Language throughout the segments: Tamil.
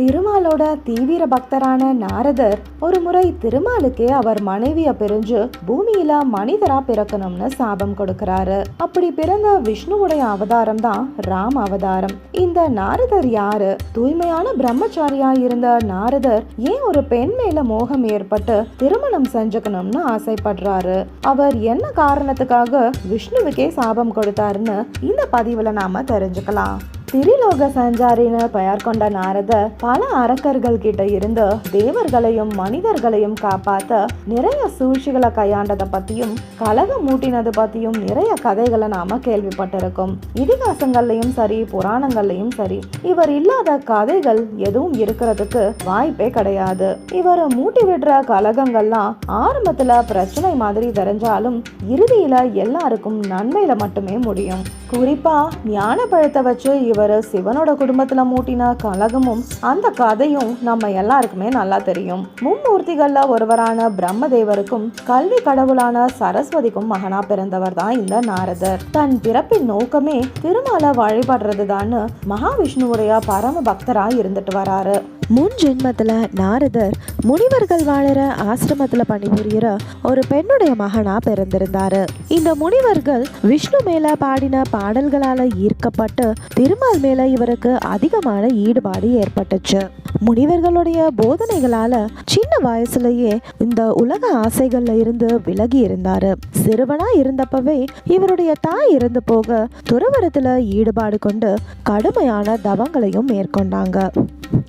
திருமாலோட தீவிர பக்தரான நாரதர் ஒரு முறை திருமாலுக்கே அவர் மனைவிய பிரிஞ்சு பூமியில மனிதரா பிறக்கணும்னு சாபம் கொடுக்கிறாரு. அப்படி பிறந்த விஷ்ணுவுடைய அவதாரம் தான் ராம் அவதாரம். இந்த நாரதர் யாரு? தூய்மையான பிரம்மச்சாரியா இருந்த நாரதர் ஏன் ஒரு பெண் மேல மோகம் ஏற்பட்டு திருமணம் செஞ்சுக்கணும்னு ஆசைப்படுறாரு? அவர் என்ன காரணத்துக்காக விஷ்ணுவுக்கே சாபம் கொடுத்தாருன்னு இந்த பதிவுல நாம தெரிஞ்சுக்கலாம். திரிலோக சஞ்சாரின்னு பெயர் கொண்ட நாரத பல அரக்கர்கள் கிட்ட இருந்து தேவர்களையும் மனிதர்களையும் காப்பாத்த நிறைய சூழ்ச்சிகளை கையாண்டதை பத்தியும் கலகம் மூட்டினது பத்தியும் நிறைய கதைகளை நாம கேள்விப்பட்டிருக்கோம். இதிகாசங்கள்லயும் சரி புராணங்கள்லயும் சரி இவர் இல்லாத கதைகள் எதுவும் இருக்கிறதுக்கு வாய்ப்பே கிடையாது. இவர் மூட்டி விடுற கலகங்கள்லாம் ஆரம்பத்துல பிரச்சனை மாதிரி தெரிஞ்சாலும் இறுதியில எல்லாருக்கும் நன்மையில மட்டுமே முடியும். குறிப்பா ஞான பழத்தை வச்சு இவர் சிவனோட குடும்பத்தில் மூட்டின கலகமும் அந்த கதையும் நம்ம எல்லாருக்குமே நல்லா தெரியும். மும்மூர்த்திகள்ல ஒருவரான பிரம்மதேவருக்கும் கல்வி கடவுளான சரஸ்வதிக்கும் மகனா பிறந்தவர் தான் இந்த நாரதர். தன் பிறப்பின் நோக்கமே திருமால வழிபடுறதுதான்னு மகாவிஷ்ணுவுடைய பரம பக்தரா இருந்துட்டு வராரு. முன் ஜென்மத்தில் நாரதர் முனிவர்கள் வாழற ஆசிரமத்தில் பணிபுரியிற ஒரு பெண்ணுடைய மகனா பிறந்திருந்தாரு. இந்த முனிவர்கள் விஷ்ணு மேல பாடின பாடல்களால ஈர்க்கப்பட்டு திருமால் மேல இவருக்கு அதிகமான ஈடுபாடு ஏற்பட்டுச்சு. முனிவர்களுடைய போதனைகளால சின்ன வயசுலயே இந்த உலக ஆசைகள்ல இருந்து விலகி இருந்தாரு. சிறுவனா இருந்தப்பவே இவருடைய தாய் இறந்து போக துறவரத்துல ஈடுபாடு கொண்டு கடுமையான தவங்களையும் மேற்கொண்டாங்க.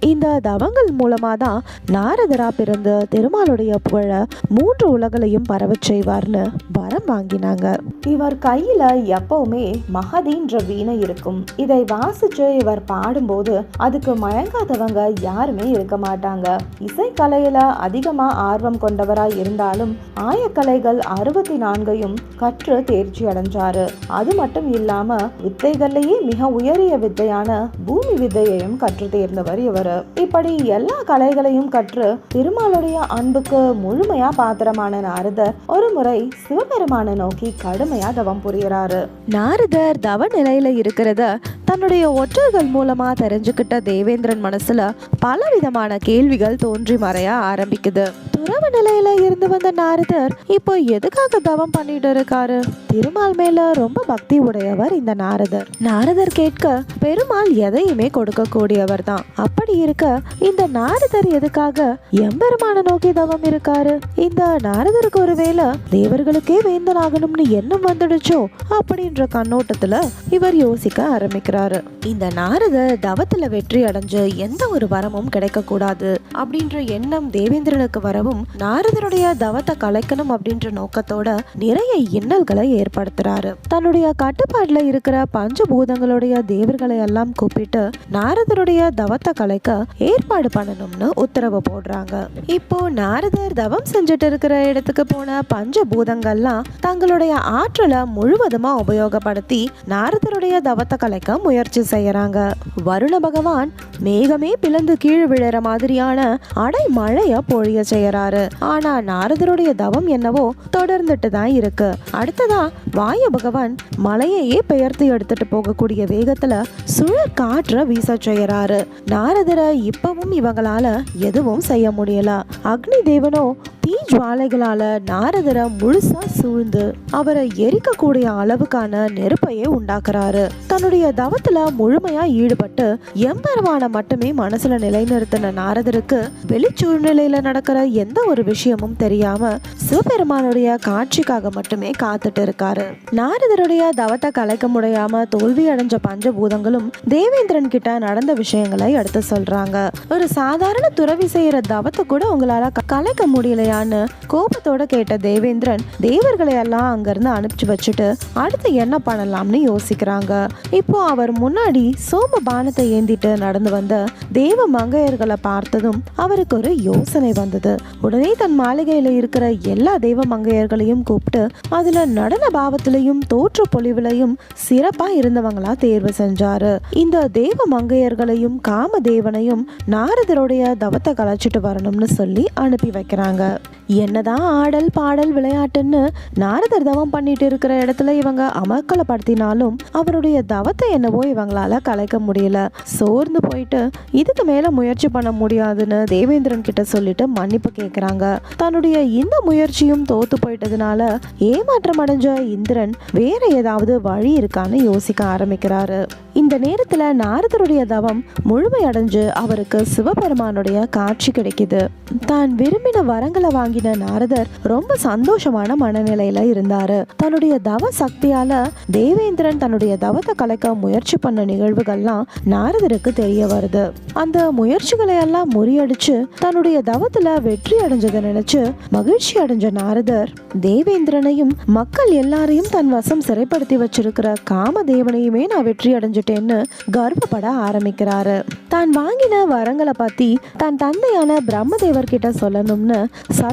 இந்த தவங்கள் மூலமா தான் நாரதரா பிறந்து திருமாலுடைய புகழ மூன்று உலகளையும் பரவச் செய்வார்னு வரம் வாங்கினாங்க. இவர் கையில எப்பவுமே மகதின்ற வீணை இருக்கும். இதை வாசிச்சு இவர் பாடும்போது அதுக்கு மயங்காதவங்க யாருமே இருக்க மாட்டாங்க. இசைக்கலையில அதிகமா ஆர்வம் கொண்டவரா இருந்தாலும் ஆயக்கலைகள் அறுபத்தி நான்கையும் கற்று தேர்ச்சி அடைஞ்சாரு. அது மட்டும் இல்லாம வித்தைகள்லேயே மிக உயரிய வித்தையான பூமி வித்தையையும் கற்று தேர்ந்தவர் இவர். இப்படி எல்லா கலைகளையும் கற்று திருமாலுடைய அன்புக்கு முழுமையா பாத்திரமான நாரதர் ஒரு முறை சிவபெருமானை நோக்கி கடுமையா தவம் புரியறாரு நாரதர் தவ நிலையில இருக்கிறத தன்னுடைய ஒற்றர்கள் மூலமா தெரிஞ்சுக்கிட்ட தேவேந்திரன் மனசுல பலவிதமான கேள்விகள் தோன்றி மறைய ஆரம்பிக்குது. துறவு நிலையில இருந்து வந்த நாரதர் இப்போ எதுக்காக தவம் பண்ணிட்டு இருக்காரு? திருமால் மேல ரொம்ப பக்தி உடையவர் இந்த நாரதர். நாரதர் கேட்க பெருமாள் எதையுமே கொடுக்க கூடியவர் தான். அப்படி இருக்க இந்த நாரதர் எதுக்காக எம்பெருமான நோக்கி தவம் இருக்காரு? இந்த நாரதருக்கு ஒருவேளை தேவர்களுக்கே வேந்தன் ஆகணும்னு எண்ணம் வந்துடுச்சோ? அப்படின்ற கண்ணோட்டத்துல இவர் யோசிக்க ஆரம்பிக்கிறார். இந்த நாரதர் தவத்துல வெற்றி அடைஞ்சு எந்த ஒரு வரமும் கிடைக்க கூடாது அப்படின்ற எண்ணம் தேவேந்திரனுக்கு வரவும் நாரதனுடைய தவத்தை கலைக்கணும் அப்படின்ற நோக்கத்தோட நிறைய இன்னல்களை ஏற்படுத்துறாரு. தன்னுடைய கட்டுப்பாடுல இருக்கிற பஞ்சபூதங்களுடைய தேவர்களை எல்லாம் கூப்பிட்டு நாரதருடைய தவத்தை கலைக்க ஏற்பாடு பண்ணணும்னு உத்தரவு போடுறாங்க. இப்போ நாரதர் தவம் செஞ்சுட்டு இருக்கிற இடத்துக்கு போன பஞ்சபூதங்கள்லாம் தங்களுடைய ஆற்றலை முழுவதுமா உபயோகப்படுத்தி நாரதருடைய தவத்தை கலைக்க முயற்சி செய்யறாங்க. வருண பகவான் மேகமே பிளந்து கீழ் விழற மாதிரியான அடை மழைய பொழிய செய்யறாரு. ஆனா நாரதருடைய தவம் என்னவோ தொடர்ந்துட்டு தான் இருக்கு. அடுத்ததா வாயு பகவான் மலையையே பெயர்த்து எடுத்துட்டு போகக்கூடிய வேகத்துல சுழற் காற்ற வீச செய்யறாரு. நாரதரை இப்பவும் இவங்களால எதுவும் செய்ய முடியல. அக்னி தேவனோ தீ ஜுவாலைகளால நாரதரை முழுசா சூழ்ந்து அவரை எரிக்கக்கூடிய அளவுக்கான நெருப்பையே உண்டாக்குறாரு. தன்னுடைய தவத்துல முழுமையா ஈடுபட்டு எம்பெருமான மட்டுமே மனசுல நிலைநிறுத்தின நாரதருக்கு வெளி சூழ்நிலையில நடக்கிற எந்த ஒரு விஷயமும் தெரியாம சிவபெருமானுடைய காட்சிக்காக மட்டுமே காத்துட்டு இருக்காரு. நாரதருடைய தவத்தை கலைக்க முடியாம தோல்வி அடைஞ்ச பஞ்சபூதங்களும் தேவேந்திரன் கிட்ட நடந்த விஷயங்களை எடுத்து சொல்றாங்க. ஒரு சாதாரண துறவி செய்யற தவத்தை கூட உங்களால க- கலைக்க முடியலையான்னு கோபத்தோட கேட்ட தேவேந்திரன் தேவர்களை எல்லாம் அங்கிருந்து அனுப்பிச்சு வச்சுட்டு அடுத்து என்ன பண்ணலாம்னு யோசிக்கிறாங்க. இப்போ அவர் முன்னாடி சோம பானத்தை ஏந்திட்டு நடந்து வந்த தேவ மங்கையர்களை பார்த்ததும் அவருக்கு ஒரு யோசனை வந்தது. உடனே தன் மாளிகையில இருக்கிற எல்லா தேவ மங்கையர்களையும் கூப்பிட்டு அதுல நடன பாவத்திலையும் தோற்ற பொலிவிலையும் சிறப்பா இருந்தவங்களா தேர்வு செஞ்சாரு. இந்த தேவ மங்கையர்களையும் காமதேவனையும் நாரதருடைய தவத்தை கலைச்சிட்டு வரணும்னு சொல்லி அனுப்பி வைக்கிறாங்க. என்னதான் ஆடல் பாடல் விளையாட்டுன்னு நாரதர் தவம் பண்ணிட்டு இருக்கிற இடத்துல இவங்க அமக்கலப்படுத்தினாலும் அவருடைய தவத்தை என்னவோ இவங்களால கலைக்க முடியல. சோர்ந்து போயிட்டு இதுக்கு மேல முயற்சி பண்ண முடியாதுன்னு தேவேந்திரன் கிட்ட சொல்லிட்டு மன்னிப்பு கேட்கிறாங்க தன்னுடைய இந்த முயற்சியும் தோத்து போயிட்டதுனால ஏமாற்றம் அடைஞ்ச இந்திரன் வேற ஏதாவது வழி இருக்கான்னு யோசிக்க ஆரம்பிக்கிறாரு. இந்த நேரத்துல நாரதருடைய தவம் முழுமையடைஞ்சு அவருக்கு சிவபெருமானுடைய காட்சி கிடைக்குது. தான் விரும்பின வரங்களை வாங்கின நாரதர் ரொம்ப சந்தோஷமான மனநிலையில இருந்தாரு. தன்னுடைய தவ சக்தியால தேவேந்திரன் தன்னுடைய தவத்தை கலைக்க முயற்சி பண்ண நிகழ்வுகள்லாம் நாரதருக்கு தெரிய வருது. அந்த முயற்சிகளை எல்லாம் முறியடிச்சு தன்னுடைய தவத்துல வெற்றி அடைஞ்சதை நினைச்சு மகிழ்ச்சி அடைஞ்ச நாரதர் தேவேந்திரனையும் மக்கள் எல்லாரையும் தன் வசம் சிறைப்படுத்தி வச்சிருக்கிற காமதேவனையுமே நான் வெற்றி அடைஞ்சிட்டேன்னு கர்வப்பட ஆரம்பிக்கிறாரு. தான் வாங்கின வரங்களை பத்தி தன் தந்தையான பிரம்மதேவர் கிட்ட சொல்லணும்னு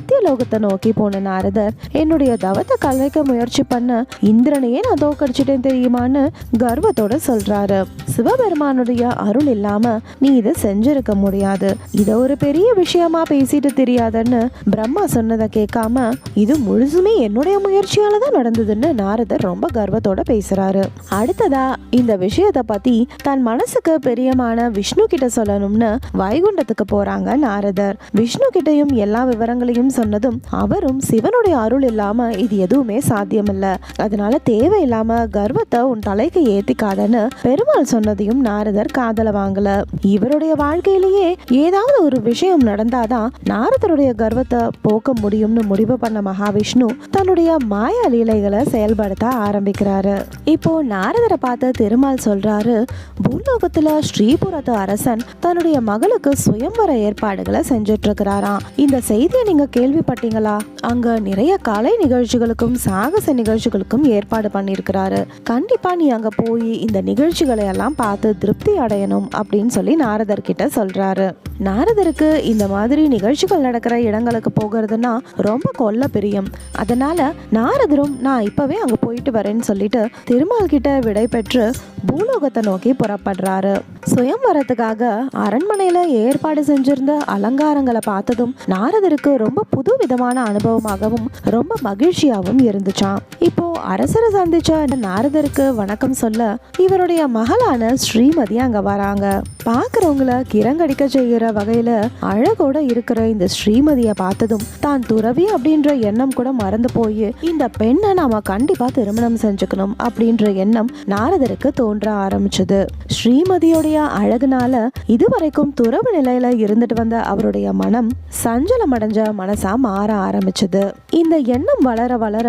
சத்தியலோகத்தை நோக்கி போன நாரதர் என்னுடைய தவத்தை கலைக்க முயற்சி பண்ண இந்திரனையே நான் தோக்கடிச்சிட்டேன் தெரியுமான்னு கர்வத்தோட சொல்றாரு. சிவபெருமானுடைய அருள் இல்லாம நீ இதை செஞ்சிருக்க முடியாது. இத ஒரு பெரிய விஷயமா பேசிட்டு தெரியாதன்னு பிரம்மா சொன்னதை கேட்காம இது முழுசுமே என்னுடைய முயற்சியால தான் நடந்ததுன்னு நாரதர் ரொம்ப கர்வத்தோட பேசுறாரு. அடுத்ததா இந்த விஷயத்தை பத்தி தன் மனசுக்கு பிரியமான விஷ்ணு கிட்ட சொல்லணும்னு வைகுண்டத்துக்கு போறாங்க நாரதர். விஷ்ணு கிட்டயும் எல்லா விவரங்களையும் சொன்னதும் அவரும் சிவனுடைய அருள் இல்லாம இது எதுவுமே சாத்தியமில்ல. அதனால தேவையில்லாம கர்வத்தை உன் தலைக்கு ஏத்திக்காதன்னு பெருமாள் சொன்னதையும் நாரதர் காதல வாங்கல. இவருடைய வாழ்க்கையிலேயே ஏதாவது ஒரு விஷயம் நடந்தாதான் நாரதருடைய கர்வத்தை போக்க முடியும்னு முடிவு பண்ண மகாவிஷ்ணு தன்னுடைய மாயா லீலைகளை செயல்படுத்த ஆரம்பிக்கிறாரு. இப்போ நாரதரை பார்த்து திருமால் சொல்றாரு பூலோகத்துல ஸ்ரீபுரத்து அரசன் தன்னுடைய மகளுக்கு சுயம்பர ஏற்பாடுகளை செஞ்சுட்டு இருக்கிறாராம் இந்த செய்தியை நீங்க கேள்விப்பட்டீங்களா? அங்க நிறைய கலை நிகழ்ச்சிகளுக்கும் சாகச நிகழ்ச்சிகளுக்கும் ஏற்பாடு பண்ணியிருக்கிறாரு. கண்டிப்பா நீ அங்க போய் இந்த நிகழ்ச்சிகளை எல்லாம் பார்த்து திருப்தி அடையணும் அப்படின்னு சொல்லி நாரதர் கிட்ட சொல்றாரு. நாரதருக்கு இந்த மாதிரி நிகழ்ச்சிகள் நடக்கிற இடங்களுக்கு போகிறதுனா ரொம்ப கொல்ல பிரியம். அதனால நாரதரும் நான் இப்பவே அங்க போயிட்டு வரேன்னு சொல்லிட்டு திருமால் கிட்ட விடை பெற்று பூலோகத்தை நோக்கி புறப்படுறாரு. சுயம்வரத்துக்காக அரண்மனையில ஏற்பாடு செஞ்சிருந்த அலங்காரங்களை பார்த்ததும் நாரதருக்கு ரொம்ப புது விதமான அனுபவமாகவும் ரொம்ப மகிழ்ச்சியாகவும் இருந்துச்சாம். இப்போ அரசரை சந்திச்ச நாரதருக்கு வணக்கம் சொல்ல இவருடைய மகளான ஸ்ரீமதி அங்க வராங்க. பார்க்குறவங்கள கிரங்கடிக்க செய்கிற வகையில் அழகோட இருக்கிற இந்த ஸ்ரீமதியை பார்த்ததும் தான் துறவி அப்படின்ற எண்ணம் கூட மறந்து போய் இந்த பெண்ணை நாம கண்டிப்பாக திருமணம் செஞ்சுக்கணும் அப்படின்ற எண்ணம் நாரதருக்கு தோன்ற ஆரம்பிச்சது. ஸ்ரீமதியோடைய அழகுனால இதுவரைக்கும் துறவு நிலையில இருந்துட்டு வந்த அவருடைய மனம் சஞ்சலம் அடைஞ்ச மனசா மாற ஆரம்பிச்சது. இந்த எண்ணம் வளர வளர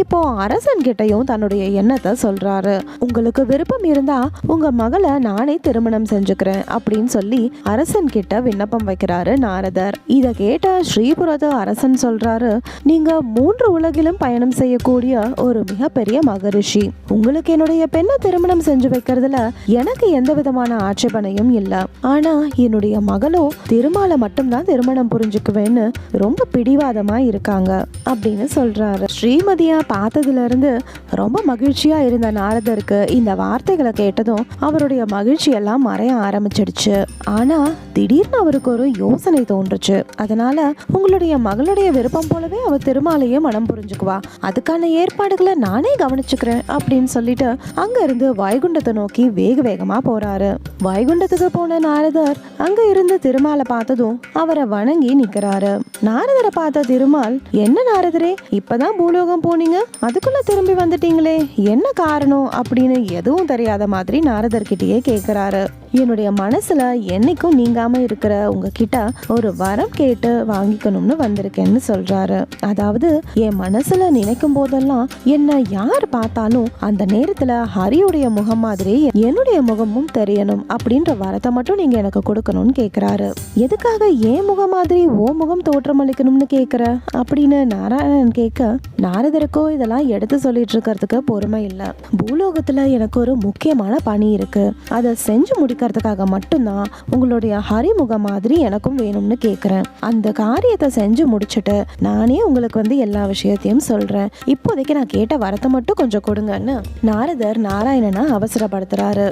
இப்போ அரசன் கிட்டையும் தன்னுடைய எண்ணத்தை சொல்றாரு. உங்களுக்கு விருப்பம் இருந்தா உங்க மகளை நானே திருமணம் செஞ்சுக்கிறேன். அப்படின்னு சொல்லி அரசன் கிட்ட விண்ணப்பம் வைக்கிறாரு நாரதர். இத கேட்ட ஸ்ரீபுரத அரசன் சொல்றாரு நீங்க மூன்று உலகிலும் பயணம் செய்யக்கூடிய ஒரு மிகப்பெரிய மகரிஷி. உங்களுக்கு என்னுடைய பெண்ணை திருமணம் செஞ்சு வைக்கிறதுல எனக்கு எந்த விதமான ஆட்சேபனையும் இல்ல. ஆனா என்னுடைய மகளோ திருமாலை மட்டும்தான் திருமணம் புரிஞ்சுக்குவேன்னு ரொம்ப பிடிவாதமா இருக்காங்க அப்படின்னு சொல்றாரு. ஸ்ரீமதியா பார்த்ததுல இருந்து ரொம்ப மகிழ்ச்சியா இருந்த நாரதருக்கு இந்த வார்த்தைகளை கேட்டதும் அவருடைய மகிழ்ச்சி எல்லாம் மறைய ஆரம்பிச்சிடுச்சு. ஆனால் திடீர்னு அவருக்கு ஒரு யோசனை தோன்றுச்சு. அதனால உங்களுடைய மகளுடைய விருப்பம் போலவே அவர் திருமாலையே மனம் புரிஞ்சுக்குவா. அதுக்கான ஏற்பாடுகளை நானே கவனிச்சுக்கிறேன் அப்படின்னு சொல்லிட்டு அங்க இருந்து வைகுண்டத்தை நோக்கி வேக வேகமாக போறாரு. வைகுண்டத்துக்கு போன நாரதர் அங்க இருந்து திருமாலை பார்த்ததும் அவரை வணங்கி நிக்கிறாரு. நாரதரை பார்த்த திருமால் என்ன நாரதரே இப்பதான் பூலோகம் போனீங்க? அதுக்குள்ள திரும்பி வந்துட்டீங்களே என்ன காரணம்? அப்படின்னு எதுவும் தெரியாத மாதிரி நாரதர்கிட்டயே கேட்குறாரு என்னுடைய மனசுல என்னைக்கும் நீங்காம இருக்கிற உங்ககிட்ட ஒரு வரம் கேட்டு வாங்கிக்கணும்னு வந்திருக்கேன்னு சொல்றாரு. அதாவது என் மனசுல நினைக்கும் போதெல்லாம் என்ன யார் பார்த்தாலும் அந்த நேரத்துல ஹரியுடைய முகம் மாதிரி என்னுடைய முகமும் தெரியணும் அப்படின்ற வரத்தை மட்டும் நீங்க எனக்கு கொடுக்கணும்னு கேட்குறாரு எதுக்காக என் முகம் மாதிரி ஓ முகம் தோற்றமளிக்கணும்னு கேட்குற அப்படின்னு நாராயணன் கேட்க நாரதருக்கோ இதெல்லாம் எடுத்து சொல்லிட்டு இருக்கிறதுக்கு பொறுமை இல்லை. பூலோகத்துல எனக்கு ஒரு முக்கியமான பணி இருக்கு. அதை செஞ்சு முடிக்க பார்க்கறதுக்காக மட்டும்தான் உங்களுடைய ஹரிமுக மாதிரி எனக்கும் வேணும்னு கேட்குறேன் அந்த காரியத்தை செஞ்சு முடிச்சுட்டு நானே உங்களுக்கு வந்து எல்லா விஷயத்தையும் சொல்கிறேன் இப்போதைக்கு நான் கேட்ட வரத்தை மட்டும் கொஞ்சம் கொடுங்கன்னு நாரதர் நாராயணனை அவசரப்படுத்துறாரு.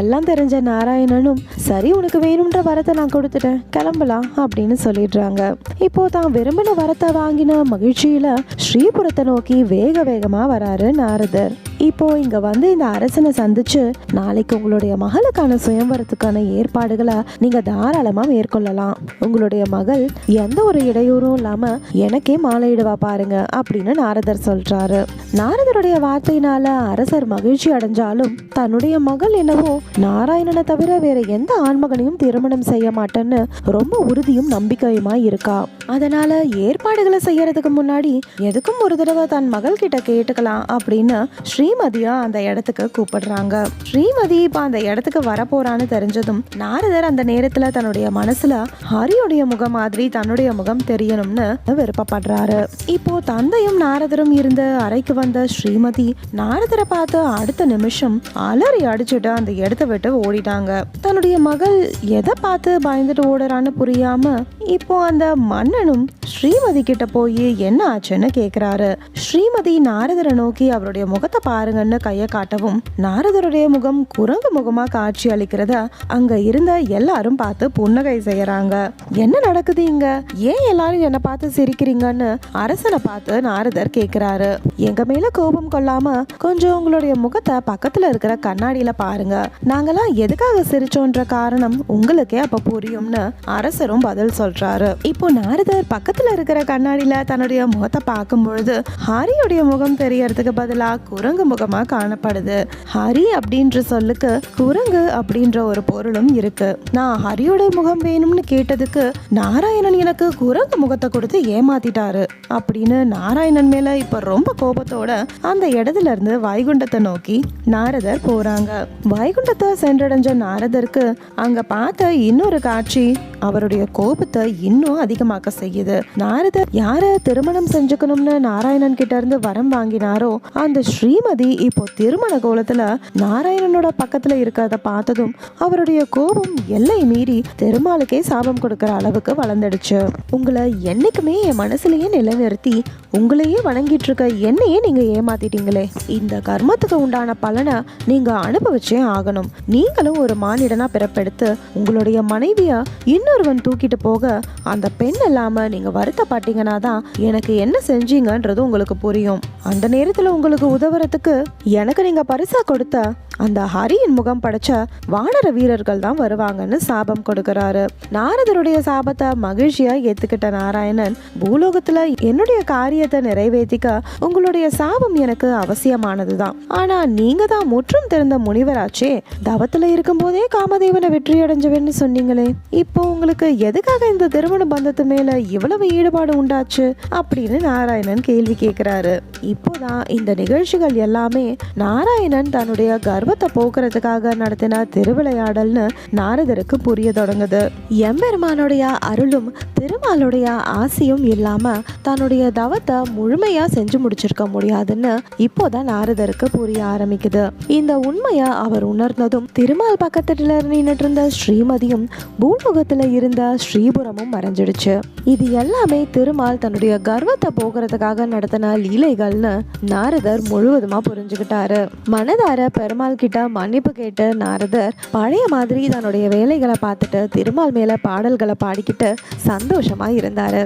எல்லாம் தெரிஞ்ச நாராயணனும் சரி உனக்கு வேணும்ன்ற வரத்தை நான் கொடுத்துட்டேன். கிளம்பலாம் அப்படின்னு சொல்லிடுறாங்க. இப்போ தான் விரும்பின வரத்தை வாங்கின மகிழ்ச்சியில ஸ்ரீபுரத்தை நோக்கி வேக வேகமா வராரு நாரதர். இப்போ இங்க வந்து இந்த அரசனை சந்திச்சு நாளைக்கு உங்களுடைய மகளுக்கான சுயம் சுயம்வரத்துக்கான ஏற்பாடுகளை நீங்க தாராளமா மேற்கொள்ளலாம். உங்களுடைய மகள் எந்த ஒரு இடையூறும் இல்லாம எனக்கே மாலையிடுவா பாருங்க அப்படின்னு நாரதர் சொல்றாரு. நாரதருடைய வார்த்தையினால அரசர் மகிழ்ச்சி அடைஞ்சாலும் தன்னுடைய மகள் என்னவோ நாராயணனை தவிர வேற எந்த ஆண்மகனையும் திருமணம் செய்ய மாட்டேன்னு ரொம்ப உறுதியும் நம்பிக்கையுமா இருக்கா? அதனால ஏற்பாடுகளை செய்யறதுக்கு முன்னாடி எதுக்கும் ஒரு தடவை தன் மகள் கிட்ட கேட்டுக்கலாம் அப்படின்னு ஸ்ரீமதியா அந்த இடத்துக்கு கூப்பிடுறாங்க. ஸ்ரீமதி இப்ப அந்த இடத்துக்கு வரப்போறான்னு தெரிஞ்சதும் நாரதர் அந்த நேரத்துல தன்னுடைய மனசுல ஹரியுடைய முகம் மாதிரி தன்னுடைய முகம் தெரியணும்னு விருப்பப்படுறாரு. இப்போ தந்தையும் நாரதரும் இருந்த அறைக்கு வந்த ஸ்ரீமதி நாரதரை பார்த்து அடுத்த நிமிஷம் அலறி அடிச்சுட்டு அந்த இடத்த விட்டு ஓடிட்டாங்க. தன்னுடைய மகள் எதை பார்த்து பயந்துட்டு ஓடுறான்னு புரியாம இப்போ அந்த மன்னனும் ஸ்ரீமதி கிட்ட போய் என்ன ஆச்சுன்னு கேக்குறாரு. ஸ்ரீமதி நாரதரை நோக்கி அவருடைய முகத்தை பாருங்கன்னு கையை காட்டவும் நாரதருடைய முகம் குரங்கு முகமா காட்சி அளிக்கிறது அங்க இருந்த எல்லாரும் பார்த்து புன்னகை செய்யறாங்க. என்ன நடக்குது இங்க? ஏன் எல்லாரும் என்ன பார்த்து சிரிக்கிறீங்கன்னு அரசனை பார்த்து நாரதர் கேக்குறாரு. எங்க மேல கோபம் கொள்ளாம கொஞ்சம் உங்களுடைய முகத்தை பக்கத்துல இருக்கிற கண்ணாடியில பாருங்க. நாங்கெல்லாம் எதுக்காக சிரிச்சோன்ற காரணம் உங்களுக்கே அப்ப புரியும்னு அரசரும் பதில் சொல்றாரு. இப்போ நாரதர் பக்கத்துல இருக்கிற கண்ணாடியில தன்னுடைய முகத்தை பார்க்கும் பொழுது ஹாரியுடைய முகம் தெரியறதுக்கு பதிலா குரங்கு முகமா காணப்படுது. ஹரி அப்படின்ற சொல்லுக்கு குரங்கு அப்படின்ற ஒரு பொருளும் இருக்கு. நான் ஹரியோட முகம் வேணும்னு கேட்டதுக்கு நாராயணன் எனக்கு குரங்கு முகத்தை கொடுத்து ஏமாத்திட்டாரு. அப்படின்னு நாராயணன் மேல இப்ப ரொம்ப கோபத்தோட அந்த இடத்துல இருந்து வைகுண்டத்தை நோக்கி நாரதர் போறாங்க. வைகுண்டத்தை சென்றடைஞ்ச நாரதருக்கு அங்க பார்த்த இன்னொரு காட்சி அவருடைய கோபத்தை இன்னும் அதிகமாக்க செய்யுது. நாரதர் யார திருமணம் செஞ்சுக்கணும்னு நாராயணன் கிட்ட இருந்து வரம் வாங்கினாரோ அந்த ஸ்ரீமதி இப்போ திருமண கோலத்துல நாராயணனோட பக்கத்துல இருக்கிறத பார்த்ததும் அவருடைய கோபம் எல்லை மீறி பெருமாளுக்கே சாபம் கொடுக்கிற அளவுக்கு வளர்ந்துடுச்சு. உங்களை என்னைக்குமே என் மனசுலயே நிலைநிறுத்தி உங்களையே வணங்கிட்டு இருக்க என்னையே நீங்க ஏமாத்திட்டீங்களே. இந்த கர்மத்துக்கு உண்டான பலனை நீங்க அனுபவிச்சே ஆகணும். நீங்களும் ஒரு மானிடனா பிறப்பெடுத்து உங்களுடைய மனைவிய இன்னொருவன் தூக்கிட்டு போக அந்த பெண் இல்லாம நீங்க வருத்தப்பட்டீங்கன்னா தான் எனக்கு என்ன செஞ்சீங்கன்றது உங்களுக்கு புரியும். அந்த நேரத்துல உங்களுக்கு உதவுறதுக்கு எனக்கு நீங்க பரிசா கொடுத்த அந்த ஹரியின் முகம் படைச்ச வான வானர வீரர்கள் தான் வருவாங்கன்னு சாபம் கொடுக்கறாரு. நாரதருடைய சாபத்தை மகிழ்ச்சியா ஏத்துக்கிட்ட நாராயணன் பூலோகத்துல என்னுடைய காரியத்தை நிறைவேற்றிக்க உங்களுடைய சாபம் எனக்கு அவசியமானதுதான். ஆனா நீங்க தான் முற்றும் திறந்த முனிவராச்சே தவத்துல இருக்கும் போதே காமதேவனை வெற்றி அடைஞ்சவன்னு சொன்னீங்களே இப்போ உங்களுக்கு எதுக்காக இந்த திருமண பந்தத்து மேல இவ்வளவு ஈடுபாடு உண்டாச்சு? அப்படின்னு நாராயணன் கேள்வி கேட்கிறாரு இப்போதான் இந்த நிகழ்ச்சிகள் எல்லாமே நாராயணன் தன்னுடைய கர்வத்தை போக்குறதுக்காக நடத்தின திருவிழா திருவிளையாடல்னு நாரதருக்கு புரிய தொடங்குது. எம்பெருமானுடைய அருளும் திருமாலுடைய ஆசையும் இல்லாம தன்னுடைய தவத்தை முழுமையா செஞ்சு முடிச்சிருக்க முடியாதுன்னு இப்போதான் நாரதருக்கு புரிய ஆரம்பிக்குது. இந்த உண்மையை அவர் உணர்ந்ததும் திருமால் பக்கத்துல நின்றுட்டு இருந்த ஸ்ரீமதியும் பூலோகத்துல இருந்த ஸ்ரீபுரமும் மறைஞ்சிடுச்சு. இது எல்லாமே திருமால் தன்னுடைய கர்வத்தை போகிறதுக்காக நடத்தின லீலைகள்னு நாரதர் முழுவதுமா புரிஞ்சுக்கிட்டாரு. மனதார பெருமாள் கிட்ட மன்னிப்பு கேட்டு நாரதர் பழைய மாதிரி தன்னுடைய வேலைகளை பார்த்துட்டு திருமால் மேலே பாடல்களை பாடிக்கிட்டு சந்தோஷமாக இருந்தார்.